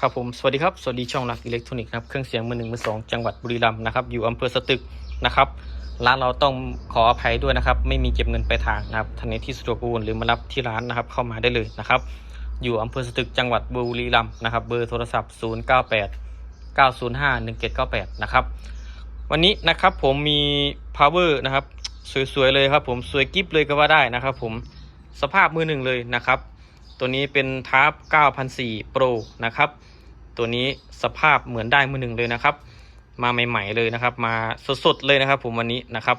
ครับผมสวัสดีครับสวัสดีช่องรักอิเล็กทรอนิกส์นะครับเครื่องเสียงมือหนึ่งมือสองจังหวัดบุรีรัมย์นะครับอยู่อำเภอสตึกนะครับร้านเราต้องขออภัยด้วยนะครับ ไม่มีเก็บเงินไปลายทางนะครับท่านในที่สะดวกโอนหรือมารับที่ร้านนะครับเข้ามาได้เลยนะครับ อยู่อำเภอสตึกจังหวัดบุรีรัมย์นะครับเบอร์โทรศัพท์ 0 9 8 9 0 5 1 7 9 8 นะครับวันนี้นะครับผมมี power นะครับสวยๆเลยครับผมสวยกิฟเลยก็ว่าได้นะครับ ผมสภาพมือหนึ่งเลยนะครับ ตัวนี้เป็นทาร์ป9004 Pro นะครับ ตัวนี้สภาพเหมือนได้มือหนึ่งเลยนะครับ มาใหม่ๆเลยนะครับ มาสดๆเลยนะครับ ผมวันนี้นะครับ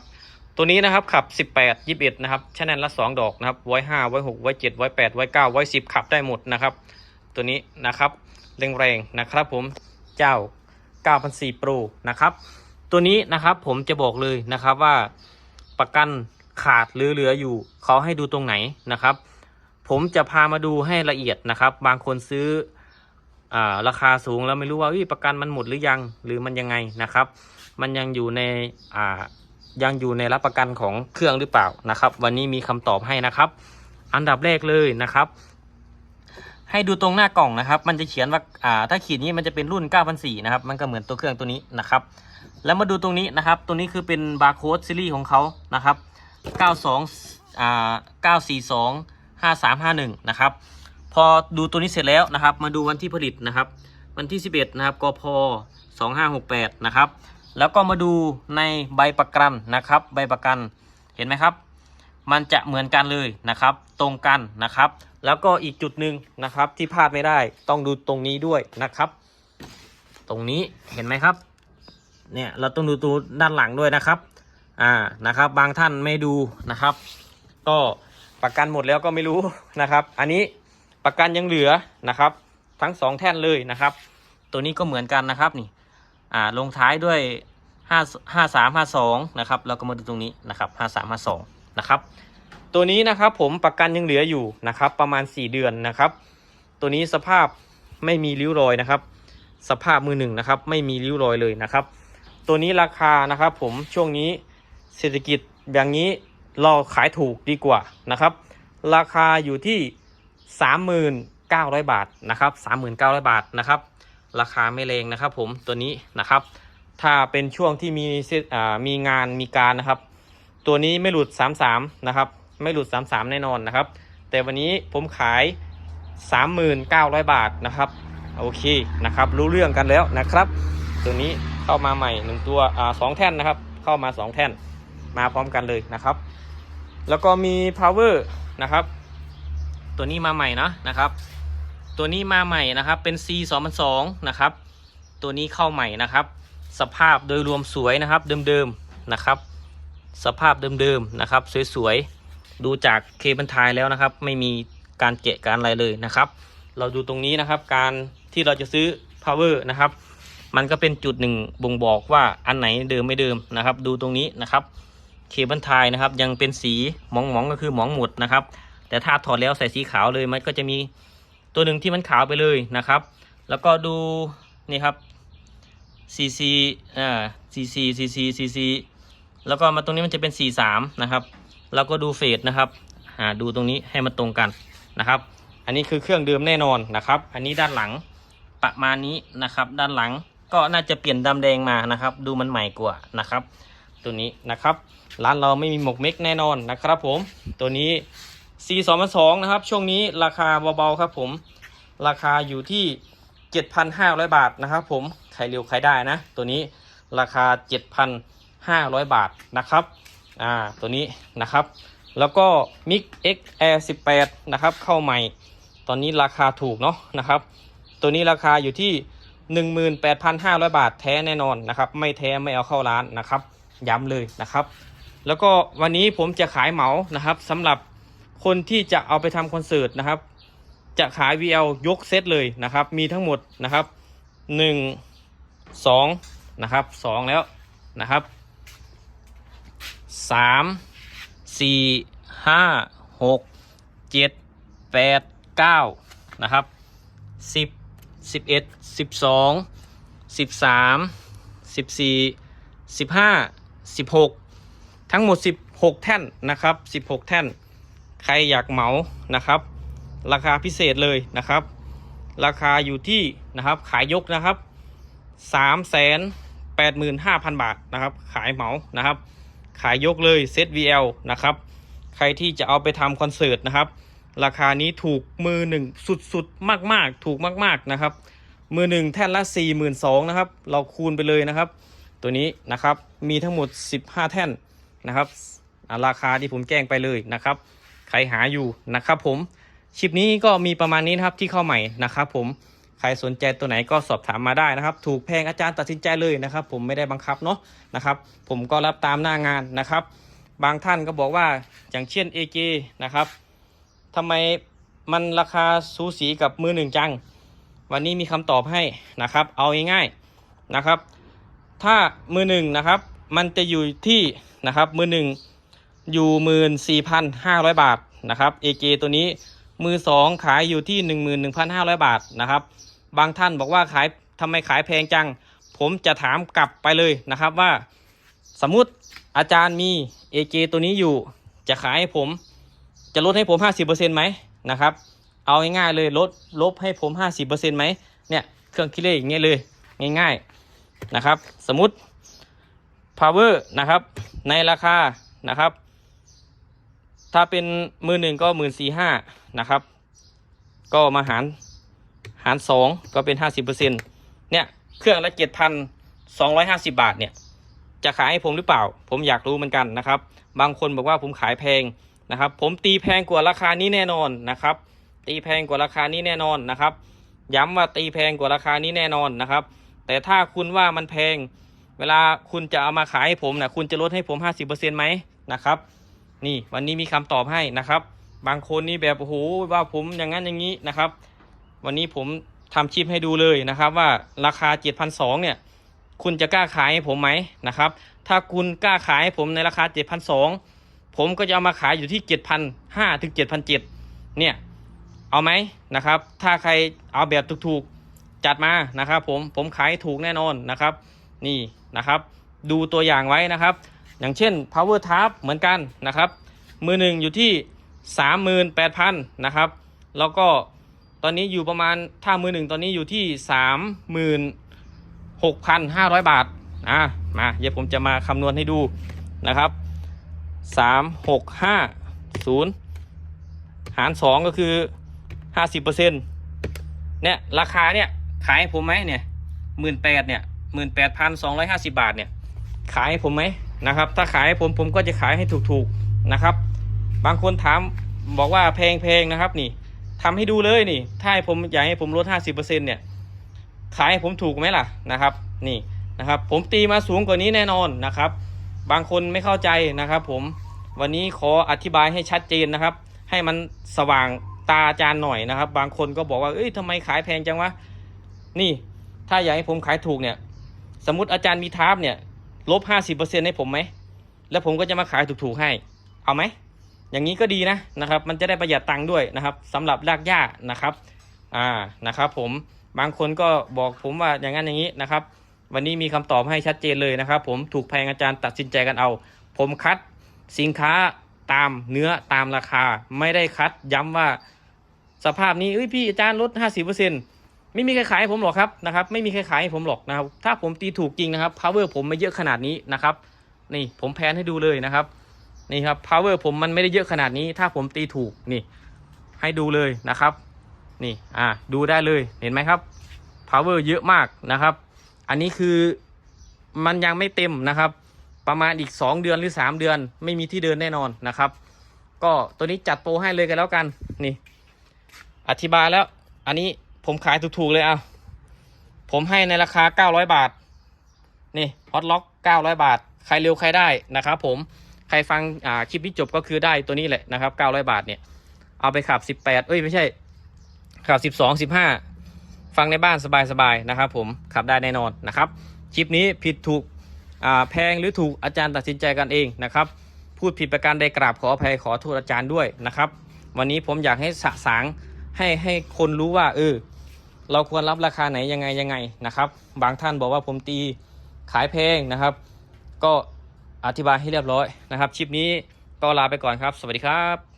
ตัวนี้นะครับขับ 18 21 นะครับชแนลละ 2 ดอกนะครับไว้5ไว้6ไว้7ไว้8ไว้9ไว้10 ขับได้หมดนะครับ ตัวนี้นะครับแรงๆนะครับ ผมเจ้า9004 Pro นะครับ ตัวนี้นะครับผมจะบอกเลยนะครับว่าประกันขาดหรือเหลืออยู่เขาให้ดูตรงไหนนะครับ ผมจะพามาดูให้ละเอียดนะครับ บางคนซื้ออราคาสูงแล้วไม่รู้ว่าประกันมันหมดหรือยังหรือมันยังไงนะครับ มันยังอยู่ในยังอยู่ในรับประกันของเครื่องหรือเปล่านะครับ วันนี้มีคำตอบให้นะครับ อันดับแรกเลยนะครับ ให้ดูตรงหน้ากล่องนะครับ มันจะเขียนว่าอ่าถ้าขีดนี้มันจะเป็นรุ่น 9004นะครับ มันก็เหมือนตัวเครื่องตัวนี้นะครับ แล้วมาดูตรงนี้นะครับ ตัวนี้คือเป็นบาร์โค้ดซีรีส์ของเขานะครับ 92อ่า942 5351นะครับพอดูตัวนี้เสร็จแล้วนะครับ มาดูวันที่ผลิตนะครับ วันที่ 11นะครับกพ2568นะครับแล้วก็มาดูในใบประกันนะครับ ใบประกันเห็นไหมครับ มันจะเหมือนกันเลยนะครับ ตรงกันนะครับ แล้วก็อีกจุดหนึ่งนะครับที่พลาดไม่ได้ต้องดูตรงนี้ด้วยนะครับ ตรงนี้เห็นไหมครับเนี่ยเราต้องดูตัวด้านหลังด้วยนะครับอ่านะครับ บางท่านไม่ดูนะครับ ก็ ประกันหมดแล้วก็ไม่รู้นะครับ อันนี้ประกันยังเหลือนะครับ ทั้งสองแท่นเลยนะครับ ตัวนี้ก็เหมือนกันนะครับนี่อ่าลงท้ายด้วยห้าห้าสามห้าสองนะครับเราก็มาดูตรงนี้นะครับห้าสามห้าสองนะครับตัวนี้นะครับผมประกันยังเหลืออยู่นะครับ ประมาณ 4 เดือนนะครับ ตัวนี้สภาพไม่มีริ้วรอยนะครับ สภาพมือหนึ่งนะครับ ไม่มีริ้วรอยเลยนะครับ ตัวนี้ราคานะครับ ผมช่วงนี้เศรษฐกิจอย่างนี้ เราขายถูกดีกว่านะครับ ราคาอยู่ที่ 39,000 บาทนะครับ 39,000 บาทนะครับ ราคาไม่แรงนะครับ ผมตัวนี้นะครับ ถ้าเป็นช่วงที่มีมีงานมีการนะครับ ตัวนี้ไม่หลุด 33 นะครับ ไม่หลุด 33 แน่นอนนะครับ แต่วันนี้ผมขาย 39,000 บาทนะครับโอเคนะครับ รู้เรื่องกันแล้วนะครับ ตัวนี้เข้ามาใหม่หนึ่งตัวอ่าสองแท่นนะครับ เข้ามาสองแท่นมาพร้อมกันเลยนะครับ แล้วก็มี power นะครับ ตัวนี้มาใหม่นะนะครับ ตัวนี้มาใหม่นะครับเป็น C 2 0 0นะครับ ตัวนี้เข้าใหม่นะครับ สภาพโดยรวมสวยนะครับเดิมๆนะครับ สภาพเดิมๆนะครับ สวยๆดูจากเคเบิลไทยแล้วนะครับ ไม่มีการเกะการอะไรเลยนะครับ เราดูตรงนี้นะครับ การที่เราจะซื้อ power นะครับ มันก็เป็นจุดหนึ่งบ่งบอกว่าอันไหนเดิมไม่เดิมนะครับ ดูตรงนี้นะครับ เคเบิลไทยนะครับ ยังเป็นสีหมองๆก็คือหมองหมดนะครับ แต่ถ้าถอดแล้วใส่สีขาวเลยมันก็จะมีตัวหนึ่งที่มันขาวไปเลยนะครับ แล้วก็ดูนี่ครับ CC อ่า CC CC CC แล้วก็มาตรงนี้มันจะเป็น 43 นะครับแล้วก็ดูเฟสนะครับอ่าดูตรงนี้ให้มันตรงกันนะครับ อันนี้คือเครื่องเดิมแน่นอนนะครับ อันนี้ด้านหลังประมาณนี้นะครับ ด้านหลังก็น่าจะเปลี่ยนดำแดงมานะครับ ดูมันใหม่กว่านะครับ ตัวนี้นะครับ ร้านเราไม่มีหมกเม็กแน่นอนนะครับผมตัวนี้ C 2 0 0นะครับ ช่วงนี้ราคาเบาๆครับผม ราคาอยู่ที่ 7,500 บาทนะครับผมใครเร็วใครได้นะ ตัวนี้ราคา 7,500 บาทนะครับอ่าตัวนี้นะครับ แล้วก็ Mix X Air 18 นะครับ เข้าใหม่ ตอนนี้ราคาถูกเนาะนะครับ ตัวนี้ราคาอยู่ที่ 18,500 บาทแท้แน่นอนนะครับ ไม่แท้ไม่เอาเข้าร้านนะครับ ย้ำเลยนะครับ แล้วก็วันนี้ผมจะขายเหมานะครับสำหรับคนที่จะเอาไปทำคอนเสิร์ตนะครับ จะขาย VL ยกเซตเลยนะครับ มีทั้งหมดนะครับหนึ่งสองนะครับสองแล้วนะครับสามสี่ห้าหกเจ็ดแปดเก้านะครับสิบสิบเอ็ดสิบสองสิบสามสิบสี่สิบห้า สิบหกทั้งหมดสิบหกแท่นนะครับสิบหกแท่น ใครอยากเหมานะครับ ราคาพิเศษเลยนะครับ ราคาอยู่ที่นะครับขายยกนะครับสามแสนแปดหมื่นห้าพันบาทนะครับ ขายเหมานะครับ ขายยกเลยเซต VL นะครับ ใครที่จะเอาไปทำคอนเสิร์ตนะครับ ราคานี้ถูกมือหนึ่งสุดๆ มากๆ ถูกมากๆนะครับ มือหนึ่งแท่นละ 4 2 0 0 0นะครับ เราคูณไปเลยนะครับ ตัวนี้นะครับมีทั้งหมด 15 แท่นนะครับราคาที่ผมแจ้งไปเลยนะครับใครหาอยู่นะครับผมชิปนี้ก็มีประมาณนี้นะครับที่เข้าใหม่นะครับผมใครสนใจตัวไหนก็สอบถามมาได้นะครับ ถูกแพงอาจารย์ตัดสินใจเลยนะครับ ผมไม่ได้บังคับเนาะนะครับ ผมก็รับตามหน้างานนะครับ บางท่านก็บอกว่าอย่างเช่น AG นะครับทำไมมันราคาสูสีกับมือหนึ่งจัง วันนี้มีคำตอบให้นะครับ เอาง่ายๆนะครับ ถ้ามือหนึ่งนะครับ มันจะอยู่ที่นะครับ มือหนึ่งอยู่หมื่นสี่พันห้าร้อยบาทนะครับ AG ตัวนี้มือสองขายอยู่ที่หนึ่งหมื่นหนึ่งพันห้าร้อยบาทนะครับ บางท่านบอกว่าขายทำไมขายแพงจัง ผมจะถามกลับไปเลยนะครับว่า สมมุติอาจารย์มี AJ ตัวนี้อยู่ จะขายให้ผมจะลดให้ผม 50%ไหมนะครับ เอาง่ายๆเลยลดลบให้ผม 50%ไหมเนี่ยเครื่องคิดเลขอย่างเงี้ยเลยง่ายๆ นะครับ สมมติ power นะครับ ในราคานะครับ ถ้าเป็นมือหนึ่งก็หมื่นสี่ห้านะครับ ก็มาหารหารสองก็เป็นห้าสิบเปอร์เซ็นเนี่ยเครื่องละเจ็ดพันสองร้อยห้าสิบาทเนี่ยจะขายให้ผมหรือเปล่า ผมอยากรู้เหมือนกันนะครับ บางคนบอกว่าผมขายแพงนะครับ ผมตีแพงกว่าราคานี้แน่นอนนะครับ ตีแพงกว่าราคานี้แน่นอนนะครับ ย้ำว่าตีแพงกว่าราคานี้แน่นอนนะครับ แต่ถ้าคุณว่ามันแพง เวลาคุณจะเอามาขายให้ผมนะคุณจะลดให้ผม 50%ไหมนะครับ นี่วันนี้มีคำตอบให้นะครับ บางคนนี่แบบโอ้โหว่าผมอย่างนั้นอย่างนี้นะครับ วันนี้ผมทำคลิปให้ดูเลยนะครับ ว่าราคา 7,200เนี่ยคุณจะกล้าขายให้ผมไหมนะครับ ถ้าคุณกล้าขายให้ผมในราคา 7,200 ผมก็จะเอามาขายอยู่ที่ 7,500ถึง7,700เนี่ย เอาไหมนะครับ ถ้าใครเอาแบบถูกๆ จัดมานะครับผมผมขายถูกแน่นอนนะครับนี่นะครับ ดูตัวอย่างไว้นะครับ อย่างเช่น power t a p เหมือนกันนะครับ มือหนึ่งอยู่ที่ 38,000นะครับ แล้วก็ตอนนี้อยู่ประมาณถ้ามือหนึ่งตอนนี้อยู่ที่ 36,500 บาทอะมาเดี๋ยวผมจะมาคำนวณให้ดูนะครับ 3650 หาร 2 ก็คือ 50%เนี่ยราคาเนี่ย ขายให้ผมไหมเนี่ย18,000เนี่ย18,250บาทเนี่ย ขายให้ผมไหมนะครับ ถ้าขายให้ผมผมก็จะขายให้ถูกๆนะครับ บางคนถามบอกว่าแพงๆนะครับนี่ทำให้ดูเลยนี่ ถ้าให้ผมอยากให้ผมลด50%เนี่ย ขายให้ผมถูกไหมล่ะนะครับ นี่นะครับ ผมตีมาสูงกว่านี้แน่นอนนะครับ บางคนไม่เข้าใจนะครับ ผมวันนี้ขออธิบายให้ชัดเจนนะครับ ให้มันสว่างตาอาจารย์หน่อยนะครับ บางคนก็บอกว่าเอ้ยทำไมขายแพงจังวะ นี่ถ้าอยากให้ผมขายถูกเนี่ย สมมติอาจารย์มีทาร์ปเนี่ยลบห้าสิบเปอร์เซ็นให้ผมไหม แล้วผมก็จะมาขายถูกๆให้ เอาไหม อย่างนี้ก็ดีนะนะครับ มันจะได้ประหยัดตังค์ด้วยนะครับสำหรับรากหญ้านะครับ อ่า นะครับ ผม บางคนก็บอกผมว่าอย่างนั้นอย่างนี้นะครับ วันนี้มีคำตอบให้ชัดเจนเลยนะครับ ผม ถูกแพงอาจารย์ตัดสินใจกันเอา ผมคัดสินค้าตามเนื้อตามราคา ไม่ได้คัดย้ำว่า สภาพนี้เอ้ยพี่อาจารย์ลดห้าสิบเปอร์เซ็นต์ ไม่มีใครขายให้ผมหรอกครับนะครับ ไม่มีใครขายให้ผมหรอกนะครับ ถ้าผมตีถูกจริงนะครับ power ผมไม่เยอะขนาดนี้นะครับ นี่ผมแพนให้ดูเลยนะครับ นี่ครับ power ผมมันไม่ได้เยอะขนาดนี้ ถ้าผมตีถูกนี่ ให้ดูเลยนะครับ นี่อ่าดูได้เลยเห็นไหมครับ power เยอะมากนะครับ อันนี้คือมันยังไม่เต็มนะครับ ประมาณอีก 2 เดือนหรือ 3 เดือน ไม่มีที่เดินแน่นอนนะครับ ก็ตัวนี้จัดโปรให้เลยกันแล้วกันนี่ อธิบายแล้วอันนี้ ผมขายถูกๆเลยเอาผมให้ในราคา900บาท นี่ฮอตล็อก900บาท ใครเร็วใครได้นะครับผม ใครฟังอ่าคลิปนี้จบก็คือได้ตัวนี้แหละนะครับ900บาทเนี่ย เอาไปขับ18เอ้ย ไม่ใช่ ขับ12 15ฟังในบ้านสบายๆนะครับผมขับได้แน่นอนนะครับ คลิปนี้ผิดถูกแพงหรือถูกอาจารย์ตัดสินใจกันเองนะครับ พูดผิดประการใดกราบขออภัยขอโทษอาจารย์ด้วยนะครับ วันนี้ผมอยากให้สะสางให้ให้คนรู้ว่าเออ เราควรรับราคาไหนยังไงยังไงนะครับ บางท่านบอกว่าผมตีขายแพงนะครับ ก็อธิบายให้เรียบร้อยนะครับ คลิปนี้ก็ลาไปก่อนครับ สวัสดีครับ